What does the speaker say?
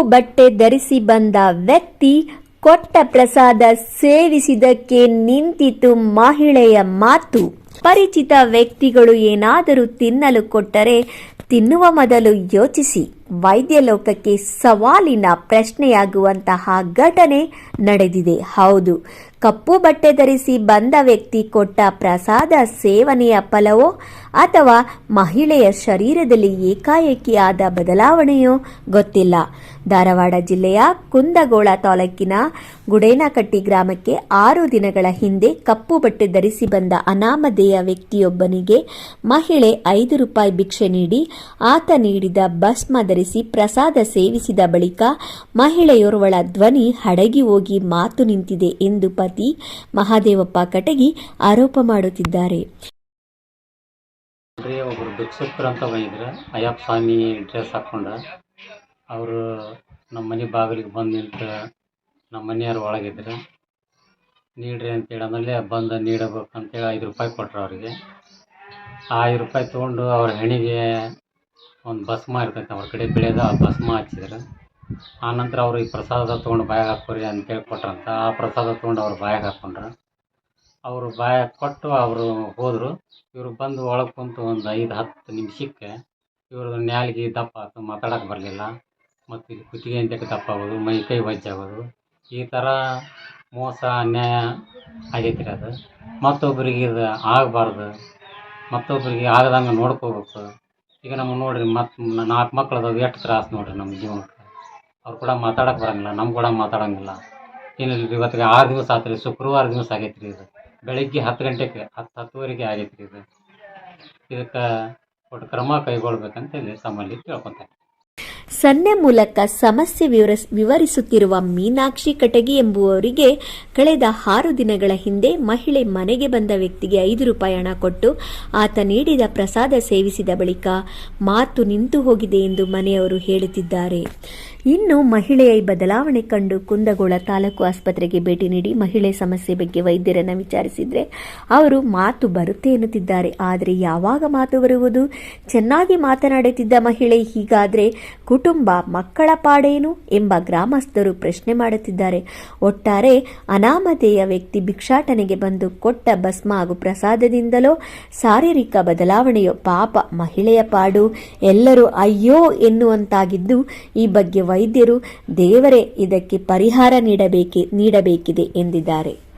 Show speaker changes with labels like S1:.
S1: ಬಟ್ಟೆ ಧರಿಸಿ ಬಂದ ವ್ಯಕ್ತಿ ಕೊಟ್ಟ ಪ್ರಸಾದ ಸೇವಿಸಿದಕ್ಕೆ ನಿಂತಿತು ಮಹಿಳೆಯ ಮಾತು. ಪರಿಚಿತ ವ್ಯಕ್ತಿಗಳು ಏನಾದರೂ ತಿನ್ನಲು ಕೊಟ್ಟರೆ ತಿನ್ನುವ ಮೊದಲು ಯೋಚಿಸಿ. ವೈದ್ಯ ಲೋಕಕ್ಕೆ ಸವಾಲಿನ ಪ್ರಶ್ನೆಯಾಗುವಂತಹ ಘಟನೆ ನಡೆದಿದೆ. ಹೌದು, ಕಪ್ಪು ಬಟ್ಟೆ ಧರಿಸಿ ಬಂದ ವ್ಯಕ್ತಿ ಕೊಟ್ಟ ಪ್ರಸಾದ ಸೇವನೆಯ ಫಲವೋ ಅಥವಾ ಮಹಿಳೆಯ ಶರೀರದಲ್ಲಿ ಏಕಾಏಕಿ ಬದಲಾವಣೆಯೋ ಗೊತ್ತಿಲ್ಲ. ಧಾರವಾಡ ಜಿಲ್ಲೆಯ ಕುಂದಗೋಳ ತಾಲೂಕಿನ ಗುಡೇನಕಟ್ಟಿ ಗ್ರಾಮಕ್ಕೆ ಆರು ದಿನಗಳ ಹಿಂದೆ ಕಪ್ಪು ಬಟ್ಟೆ ಧರಿಸಿ ಬಂದ ಅನಾಮಧೇಯ ವ್ಯಕ್ತಿಯೊಬ್ಬನಿಗೆ ಮಹಿಳೆ ಐದು ರೂಪಾಯಿ ಭಿಕ್ಷೆ ನೀಡಿ ಆತ ನೀಡಿದ ಭಸ್ಮ ಧರಿಸಿ ಪ್ರಸಾದ ಸೇವಿಸಿದ ಬಳಿಕ ಮಹಿಳೆಯೋರ್ವಳ ಧ್ವನಿ ಹಡಗಿ ಹೋಗಿ ಮಾತು ನಿಂತಿದೆ ಎಂದು ಪತಿ ಮಹಾದೇವಪ್ಪ ಕಟಗಿ ಆರೋಪ ಮಾಡುತ್ತಿದ್ದಾರೆ.
S2: ಒಬ್ಬರು ಭಿಕ್ಷುಕರು ಬಂದಿದ್ರು. ಅಯ್ಯಪ್ಪ ಸ್ವಾಮಿ ಡ್ರೆಸ್ ಹಾಕೊಂಡ. ಅವರು ನಮ್ಮ ಮನೆ ಬಾಗಿಲಿಗೆ ಬಂದು ನಿಂತು ನಮ್ಮ ಮನೆಯವ್ರು ಒಳಗಿದ್ರೆ. ನೀಡ್ರಿ ಅಂತೇಳಿ ಆಮೇಲೆ ಬಂದು ನೀಡಬೇಕು ಅಂತೇಳಿ ಐದು ರೂಪಾಯಿ ಕೊಟ್ರು ಅವರಿಗೆ. ಆ ಐದು ರೂಪಾಯಿ ತೊಗೊಂಡು ಅವ್ರ ಹೆಣಿಗೆ ಒಂದು ಭಸ್ಮ ಇರ್ತೈತೆ ಅವ್ರ ಕಡೆ ಬೆಳೆದ ಆ ಭಸ್ಮ ಹಚ್ಚಿದ್ರು. ಆನಂತರ ಅವರು ಈ ಪ್ರಸಾದ ತೊಗೊಂಡು ಬಾಯಾಗ ಹಾಕೋರಿ ಅಂತೇಳಿ ಕೊಟ್ರಂತ ಆ ಪ್ರಸಾದ ತೊಗೊಂಡು ಅವ್ರು ಬಾಯಾಗ ಹಾಕ್ಕೊಂಡ್ರು ಅವರು ಬಾಯಾಗ ಕೊಟ್ಟು ಅವರು ಹೋದರು. ಇವರು ಬಂದು ಒಳಗೆ ಕುಂತು ಒಂದು ಐದು ಹತ್ತು ನಿಮಿಷಕ್ಕೆ ಇವ್ರದ್ದು ನ್ಯಾಲ್ಗೆ ದಪ್ಪ ಆಯ್ತು ಮಾತಾಡೋಕೆ ಬರಲಿಲ್ಲ. ಮತ್ತು ಇಲ್ಲಿ ಕುತ್ತಿಗೆ ಅಂತಕ್ಕೆ ದಪ್ಪ ಆಗೋದು, ಮೈ ಕೈ ಆಗೋದು. ಈ ಥರ ಮೋಸ, ಅನ್ಯಾಯ ಆಗೈತ್ರಿ ಅದು. ಮತ್ತೊಬ್ಬರಿಗೆ ಇದು ಆಗಬಾರ್ದು. ಮತ್ತೊಬ್ಬರಿಗೆ ಆಗದಂಗೆ ನೋಡ್ಕೋಬೇಕು. ಈಗ ನಮಗೆ ನೋಡ್ರಿ ಮತ್ತು ನಾಲ್ಕು ಮಕ್ಳು ಅದಾವೆ, ಎಷ್ಟು ತ್ರಾಸು ನೋಡ್ರಿ ನಮ್ಮ ಜೀವನಕ್ಕೆ. ಅವ್ರು ಕೂಡ ಮಾತಾಡಕ್ಕೆ ಬರಂಗಿಲ್ಲ ನಮ್ಮ ಕೂಡ ಮಾತಾಡಂಗಿಲ್ಲ. ಏನಿಲ್ಲ ರೀ ಇವತ್ತಿಗೆ ಆರು ದಿವಸ ಆತು ರೀ ಶುಕ್ರವಾರ ದಿವಸ ಆಗೈತೆ ರೀ ಇದು. ಬೆಳಿಗ್ಗೆ ಹತ್ತು ಗಂಟೆಗೆ, ಹತ್ತು ಹತ್ತುವರೆಗೆ ಆಗೈತೆ ರೀ ಇದು. ಇದಕ್ಕೆ ಒಟ್ಟು ಕ್ರಮ ಕೈಗೊಳ್ಬೇಕಂತ ಹೇಳಿ ತಮ್ಮಲ್ಲಿ ಕೇಳ್ಕೊತಾರೆ
S1: ಸನ್ನೆ ಮೂಲಕ ಸಮಸ್ಯೆ ವಿವರಿಸ್ ವಿವರಿಸುತ್ತಿರುವ ಮೀನಾಕ್ಷಿ ಕಟಗಿ ಎಂಬುವವರಿಗೆ ಕಳೆದ ಆರು ದಿನಗಳ ಹಿಂದೆ ಮಹಿಳೆ ಮನೆಗೆ ಬಂದ ವ್ಯಕ್ತಿಗೆ ಐದು ರೂಪಾಯಿ ಹಣ ಕೊಟ್ಟು ಆತ ನೀಡಿದ ಪ್ರಸಾದ ಸೇವಿಸಿದ ಬಳಿಕ ಮಾತು ನಿಂತು ಹೋಗಿದೆ ಎಂದು ಮನೆಯವರು ಹೇಳುತ್ತಿದ್ದಾರೆ. ಇನ್ನು ಮಹಿಳೆಯ ಬದಲಾವಣೆ ಕಂಡು ಕುಂದಗೋಳ ತಾಲೂಕು ಆಸ್ಪತ್ರೆಗೆ ಭೇಟಿ ನೀಡಿ ಮಹಿಳೆ ಸಮಸ್ಯೆ ಬಗ್ಗೆ ವೈದ್ಯರನ್ನ ವಿಚಾರಿಸಿದ್ರೆ ಅವರು ಮಾತು ಬರುತ್ತೆ ಎನ್ನುತ್ತಿದ್ದಾರೆ. ಆದರೆ ಯಾವಾಗ ಮಾತು ಬರುವುದು? ಚೆನ್ನಾಗಿ ಮಾತನಾಡುತ್ತಿದ್ದ ಮಹಿಳೆ ಹೀಗಾದ್ರೆ ಕುಟುಂಬ ಮಕ್ಕಳ ಪಾಡೇನು ಎಂಬ ಗ್ರಾಮಸ್ಥರು ಪ್ರಶ್ನೆ ಮಾಡುತ್ತಿದ್ದಾರೆ. ಒಟ್ಟಾರೆ ಅನಾಮಧೇಯ ವ್ಯಕ್ತಿ ಭಿಕ್ಷಾಟನೆಗೆ ಬಂದು ಕೊಟ್ಟ ಭಸ್ಮ ಹಾಗೂ ಪ್ರಸಾದದಿಂದಲೋ ಶಾರೀರಿಕ ಬದಲಾವಣೆಯು ಪಾಪ ಮಹಿಳೆಯ ಪಾಡು. ಎಲ್ಲರೂ ಅಯ್ಯೋ ಎನ್ನುವಂತಾಗಿದ್ದು ಈ ಬಗ್ಗೆ ವೈದ್ಯರು ದೇವರೇ ಇದಕ್ಕೆ ಪರಿಹಾರ ನೀಡಬೇಕೆ ನೀಡಬೇಕಿದೆ ಎಂದಿದ್ದಾರೆ.